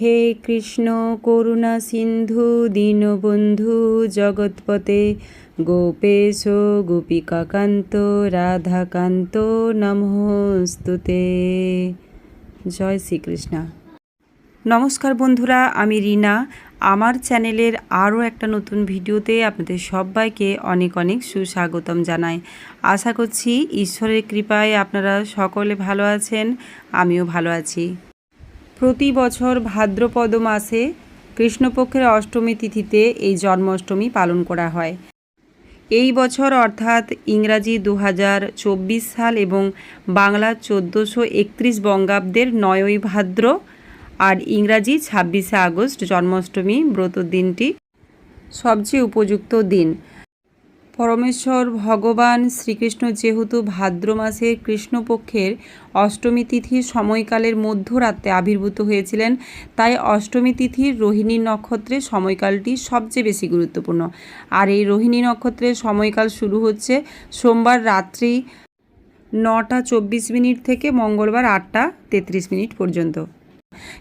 হে কৃষ্ণ, করুণা সিন্ধু, দীনবন্ধু জগৎপতে, গোপেশ, গোপিকাকান্ত, রাধাকান্ত নমস্তুতে। জয় শ্রীকৃষ্ণ। নমস্কার বন্ধুরা, আমি রিনা। আমার চ্যানেলের আরও একটা নতুন ভিডিওতে আপনাদের সবাইকে অনেক অনেক সুস্বাগতম জানাই। আশা করছি ঈশ্বরের কৃপায় আপনারা সকলে ভালো আছেন, আমিও ভালো আছি। প্রতি বছর ভাদ্রপদ মাসে কৃষ্ণপক্ষের অষ্টমী তিথিতে এই জন্মাষ্টমী পালন করা হয়। এই বছর অর্থাৎ ইংরাজি দু হাজার চব্বিশ সাল এবং বাংলা চোদ্দোশো একত্রিশ বঙ্গাব্দের নয়ই ভাদ্র আর ইংরাজি ছাব্বিশে আগস্ট জন্মাষ্টমী ব্রত দিনটি সবচেয়ে উপযুক্ত দিন। পরমেশ্বর ভগবান শ্রীকৃষ্ণ যেহেতু ভাদ্র মাসের কৃষ্ণপক্ষের অষ্টমী তিথির সময়কালের মধ্যরাতে আবির্ভূত হয়েছিলেন, তাই অষ্টমী তিথির রোহিণী নক্ষত্রের সময়কালটি সবচেয়ে বেশি গুরুত্বপূর্ণ। আর এই রোহিণী নক্ষত্রের সময়কাল শুরু হচ্ছে সোমবার রাত্রি নটা চব্বিশ মিনিট থেকে মঙ্গলবার আটটা তেত্রিশ মিনিট পর্যন্ত।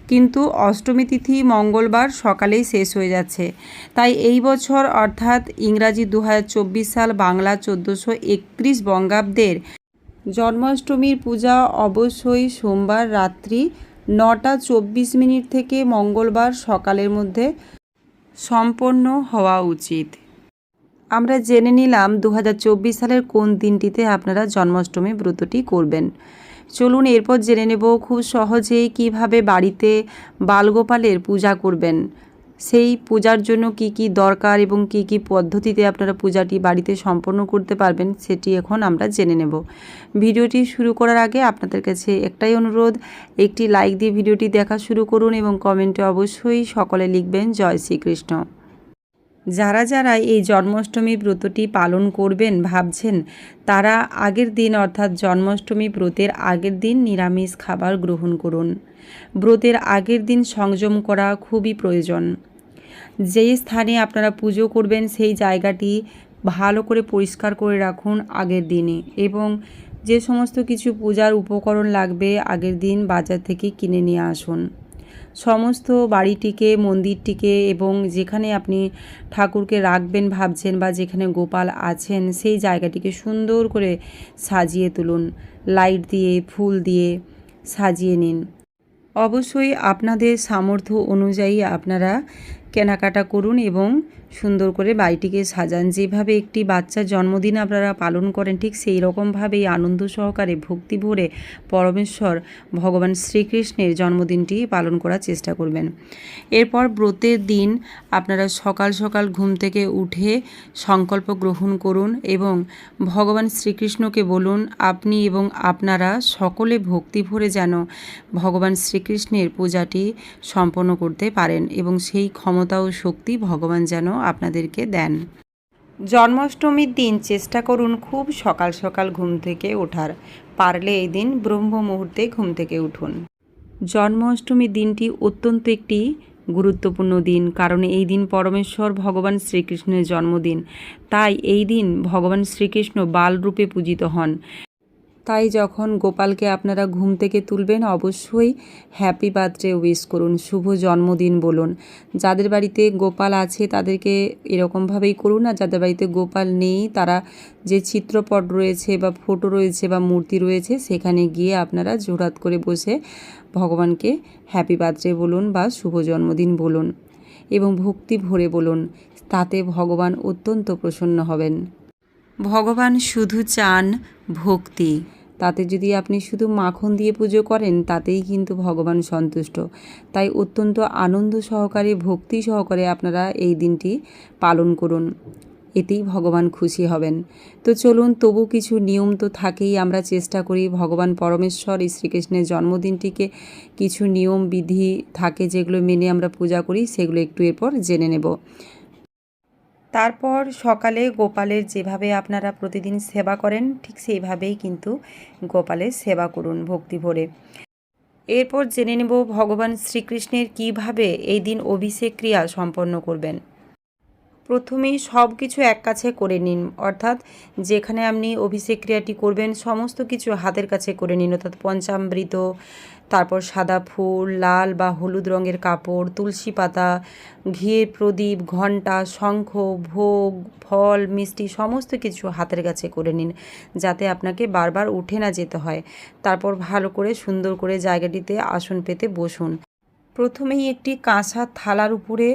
কিন্তু অষ্টমী তিথি মঙ্গলবার সকালেই শেষ হয়ে যাচ্ছে। তাই এই বছর অর্থাৎ ইংরাজি দু হাজার চব্বিশ সাল বাংলা চোদ্দোশো একত্রিশ বঙ্গাব্দের জন্মাষ্টমীর পূজা অবশ্যই সোমবার রাত্রি নটা চব্বিশ মিনিট থেকে মঙ্গলবার সকালের মধ্যে সম্পন্ন হওয়া উচিত। আমরা জেনে নিলাম দু হাজার চব্বিশ সালের কোন দিনটিতে আপনারা জন্মাষ্টমী ব্রতটি করবেন। চলুন এরপর জেনে নেব খুব সহজেই কীভাবে বাড়িতে বালগোপালের পূজা করবেন। সেই পূজার জন্য কি কি দরকার এবং কি কি পদ্ধতিতে আপনারা পূজাটি বাড়িতে সম্পন্ন করতে পারবেন সেটি এখন আমরা জেনে নেব। ভিডিওটি শুরু করার আগে আপনাদের কাছে একটাই অনুরোধ, একটি লাইক দিয়ে ভিডিওটি দেখা শুরু করুন এবং কমেন্টে অবশ্যই সকলে লিখবেন, জয় শ্রীকৃষ্ণ। যারা যারা এই জন্মাষ্টমী ব্রতটি পালন করবেন ভাবছেন, তারা আগের দিন অর্থাৎ জন্মাষ্টমী ব্রতের আগের দিন নিরামিষ খাবার গ্রহণ করুন। ব্রতের আগের দিন সংযম করা খুবই প্রয়োজন। যেই স্থানে আপনারা পুজো করবেন, সেই জায়গাটি ভালো করে পরিষ্কার করে রাখুন আগের দিনে এবং যে সমস্ত কিছু পূজার উপকরণ লাগবে আগের দিন বাজার থেকে কিনে নিয়ে আসুন। সমস্ত বাড়িটিকে, মন্দিরটিকে এবং যেখানে আপনি ঠাকুরকে রাখবেন, ভাবছেন বা যেখানে গোপাল আছেন, সেই জায়গাটিকে সুন্দর করে সাজিয়ে তুলুন। লাইট দিয়ে, ফুল দিয়ে সাজিয়ে নিন। অবশ্যই আপনাদের সামর্থ্য অনুযায়ী আপনারা কেনাকাটা করুন এবং সুন্দর করে বাড়িটিকে সাজান। যেভাবে একটি বাচ্চার জন্মদিন আপনারা পালন করেন, ঠিক সেই রকমভাবেই আনন্দ সহকারে ভক্তি ভরে পরমেশ্বর ভগবান শ্রীকৃষ্ণের জন্মদিনটি পালন করার চেষ্টা করবেন। এরপর ব্রতের দিন আপনারা সকাল সকাল ঘুম থেকে উঠে সংকল্প গ্রহণ করুন এবং ভগবান শ্রীকৃষ্ণকে বলুন, আপনি এবং আপনারা সকলে ভক্তি ভরে যেন ভগবান শ্রীকৃষ্ণের পূজাটি সম্পন্ন করতে পারেন এবং সেই ক্ষমতা ও শক্তি ভগবান যেন আপনাদেরকে দেন। জন্মাষ্টমীর দিন চেষ্টা করুন খুব সকাল সকাল ঘুম থেকে ওঠার। পারলে এই দিন ব্রহ্ম মুহূর্তে ঘুম থেকে উঠুন। জন্মাষ্টমীর দিনটি অত্যন্ত একটি গুরুত্বপূর্ণ দিন, কারণ এই দিন পরমেশ্বর ভগবান শ্রীকৃষ্ণের জন্মদিন। তাই এই দিন ভগবান শ্রীকৃষ্ণ বালরূপে পূজিত হন। তাই যখন গোপালকে আপনারা ঘুম থেকে তুলবেন, অবশ্যই হ্যাপি বার্থডে উইশ করুন, শুভ জন্মদিন বলুন। যাদের বাড়িতে গোপাল আছে, তাদেরকে এরকমভাবেই করুন, আর যাদের বাড়িতে গোপাল নেই, তারা যে চিত্রপট রয়েছে বা ফটো রয়েছে বা মূর্তি রয়েছে, সেখানে গিয়ে আপনারা জোরাত করে বসে ভগবানকে হ্যাপি বার্থডে বলুন বা শুভ জন্মদিন বলুন এবং ভক্তি ভরে বলুন, তাতে ভগবান অত্যন্ত প্রসন্ন হবেন। ভগবান শুধু চান ভক্তি। তাতে যদি আপনি শুধু মাখন দিয়ে পুজো করেন, তাতেই কিন্তু ভগবান সন্তুষ্ট। তাই অত্যন্ত আনন্দ সহকারে, ভক্তি সহকারে আপনারা এই দিনটি পালন করুন। এতেই ভগবান খুশি হবেন। তো চলুন, তবু কিছু নিয়ম তো থাকেই। আমরা চেষ্টা করি ভগবান পরমেশ্বর শ্রীকৃষ্ণের জন্মদিনটিকে কিছু নিয়ম, বিধি থাকে যেগুলো মেনে আমরা পূজা করি, সেগুলো একটু এরপর জেনে নেব। তারপর সকালে গোপালের যেভাবে আপনারা প্রতিদিন সেবা করেন, ঠিক সেইভাবেই কিন্তু গোপালের সেবা করুন ভক্তি ভরে। এরপর জেনে নেব ভগবান শ্রীকৃষ্ণের কীভাবে এই দিন অভিষেক ক্রিয়া সম্পন্ন করবেন। প্রথমেই সব কিছু এক কাছে করে নিন, অর্থাৎ যেখানে আপনি অভিষেক ক্রিয়াটি করবেন, সমস্ত কিছু হাতের কাছে করে নিন, অর্থাৎ পঞ্চামৃত, তারপর সাদা ফুল, লাল বা হলুদ রঙের কাপড়, তুলসী পাতা, ঘিয়ের প্রদীপ, ঘণ্টা, শঙ্খ, ভোগ, ফল, মিষ্টি, সমস্ত কিছু হাতের কাছে করে নিন, যাতে আপনাকে বারবার উঠে না যেতে হয়। তারপর ভালো করে, সুন্দর করে জায়গাটিতে আসন পেতে বসুন। প্রথমেই একটি কাঁচা থালার উপরে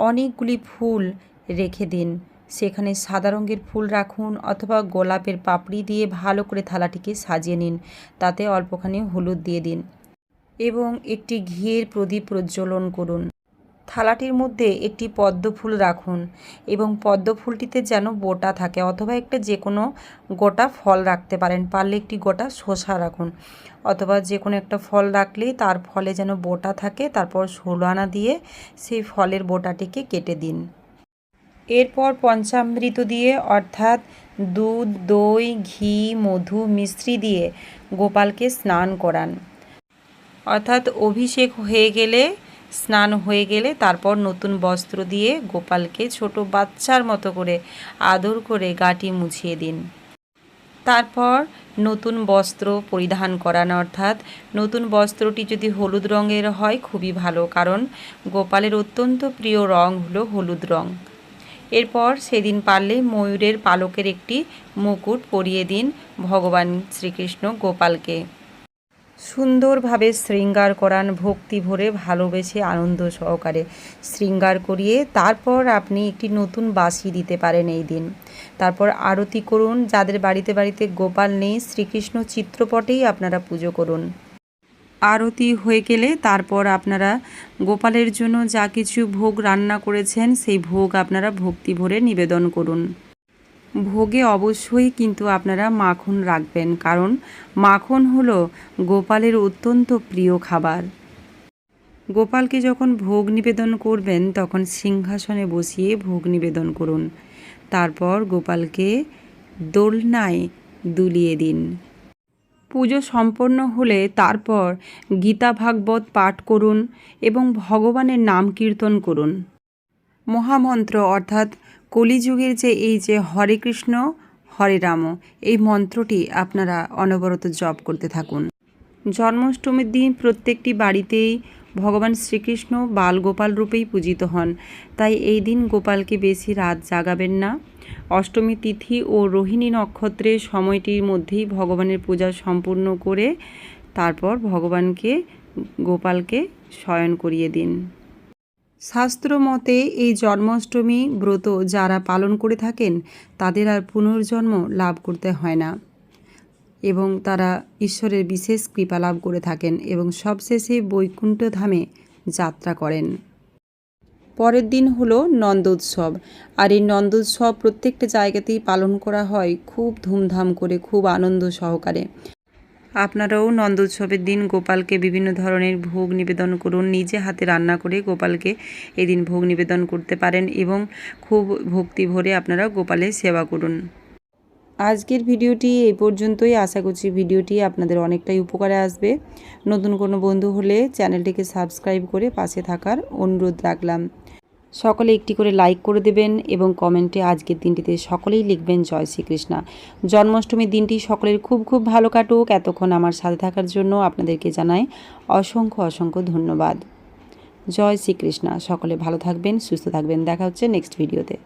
অনেকগুলি ফুল রেখে দিন। সেখানে সাদা রঙের ফুল রাখুন অথবা গোলাপের পাপড়ি দিয়ে ভালো করে থালাটিকে সাজিয়ে নিন। তাতে অল্পখানি হলুদ দিয়ে দিন এবং একটি ঘিয়ের প্রদীপ প্রজ্বলন করুন। থালাটির মধ্যে একটি পদ্ম ফুল রাখুন এবং পদ্ম ফুলটিতে যেন বোটা থাকে অথবা একটা যে কোনো গোটা ফল রাখতে পারেন। পারলে একটি গোটা শসা রাখুন অথবা যে কোনো একটা ফল রাখলেই তার ফলে যেন বোটা থাকে। তারপর ষোলো আনা দিয়ে সেই ফলের বোটাটিকে কেটে দিন। এরপর পঞ্চামৃত দিয়ে, অর্থাৎ দুধ, দই, ঘি, মধু মিশ্রি দিয়ে গোপালকে স্নান করান। অর্থাৎ অভিষেক হয়ে গেলে, স্নান হয়ে গেলে তারপর নতুন বস্ত্র দিয়ে গোপালকে ছোট বাচ্চার মতো করে আদর করে গাটি মুছিয়ে দিন। তারপর নতুন বস্ত্র পরিধান করান, অর্থাৎ নতুন বস্ত্রটি যদি হলুদ রঙের হয়, খুবই ভালো, কারণ গোপালের অত্যন্ত প্রিয় রং হলো হলুদ রং। এরপর সেদিন পারলে ময়ূরের পালকের একটি মুকুট পরিয়ে দিন ভগবান শ্রীকৃষ্ণ গোপালকে। সুন্দরভাবে শৃঙ্গার করান ভক্তি ভরে ভালোবেসে আনন্দ সহকারে। শৃঙ্গার করিয়ে তারপর আপনি একটি নতুন বাসি দিতে পারেন এই দিন। তারপর আরতি করুন। যাদের বাড়িতে বাড়িতে গোপাল নেই, শ্রীকৃষ্ণ চিত্রপটেই আপনারা পুজো করুন। আরতি হয়ে গেলে তারপর আপনারা গোপালের জন্য যা কিছু ভোগ রান্না করেছেন, সেই ভোগ আপনারা ভক্তি ভরে নিবেদন করুন। ভোগে অবশ্যই কিন্তু আপনারা মাখন রাখবেন, কারণ মাখন হলো গোপালের অত্যন্ত প্রিয় খাবার। গোপালকে যখন ভোগ নিবেদন করবেন, তখন সিংহাসনে বসিয়ে ভোগ নিবেদন করুন। তারপর গোপালকে দোলনায় দুলিয়ে দিন। পুজো সম্পন্ন হলে তারপর গীতা ভাগবত পাঠ করুন এবং ভগবানের নাম কীর্তন করুন। মহামন্ত্র অর্থাৎ কলিযুগের যে এই যে হরে কৃষ্ণ, হরে রাম, এই মন্ত্রটি আপনারা অনবরত জপ করতে থাকুন। জন্মাষ্টমীর দিন প্রত্যেকটি বাড়িতেই ভগবান শ্রীকৃষ্ণ বালগোপাল রূপেই পূজিত হন। তাই এই দিন গোপালকে বেশি রাত জাগাবেন না। অষ্টমী তিথি ও রোহিণী নক্ষত্রের সময়টির মধ্যেই ভগবানের পূজা সম্পূর্ণ করে তারপর ভগবানকে, গোপালকে শয়ন করিয়ে দিন। শাস্ত্র মতে এই জন্মাষ্টমী ব্রত যারা পালন করে থাকেন, তাদের আর পুনর্জন্ম লাভ করতে হয় না এবং তারা ঈশ্বরের বিশেষ কৃপা লাভ করে থাকেন এবং সবশেষে বৈকুণ্ঠ ধামে যাত্রা করেন। পরের দিন হলো নন্দোৎসব আর এই নন্দোৎসব প্রত্যেকটা জায়গাতেই পালন করা হয় খুব ধুমধাম করে, খুব আনন্দ সহকারে। আপনারাও নন্দোৎসবের দিন গোপালকে বিভিন্ন ধরনের ভোগ নিবেদন করুন, নিজে হাতে রান্না করে গোপালকে এদিন ভোগ নিবেদন করতে পারেন এবং খুব ভক্তি ভরে আপনারা গোপালের সেবা করুন। আজকের ভিডিওটি এই পর্যন্তই। আশা করছি ভিডিওটি আপনাদের অনেকটাই উপকারে আসবে। নতুন কোনো বন্ধু হলে চ্যানেলটিকে সাবস্ক্রাইব করে পাশে থাকার অনুরোধ রাখলাম। সকলে একটি করে লাইক করে দেবেন এবং কমেন্টে আজকের দিনটিতে সকলেই লিখবেন, জয় শ্রীকৃষ্ণা। জন্মাষ্টমীর দিনটি সকলের খুব খুব ভালো কাটুক। এতক্ষণ আমার সাথে থাকার জন্য আপনাদেরকে জানাই অসংখ্য অসংখ্য ধন্যবাদ। জয় শ্রীকৃষ্ণা। সকলে ভালো থাকবেন, সুস্থ থাকবেন। দেখা হচ্ছে নেক্সট ভিডিওতে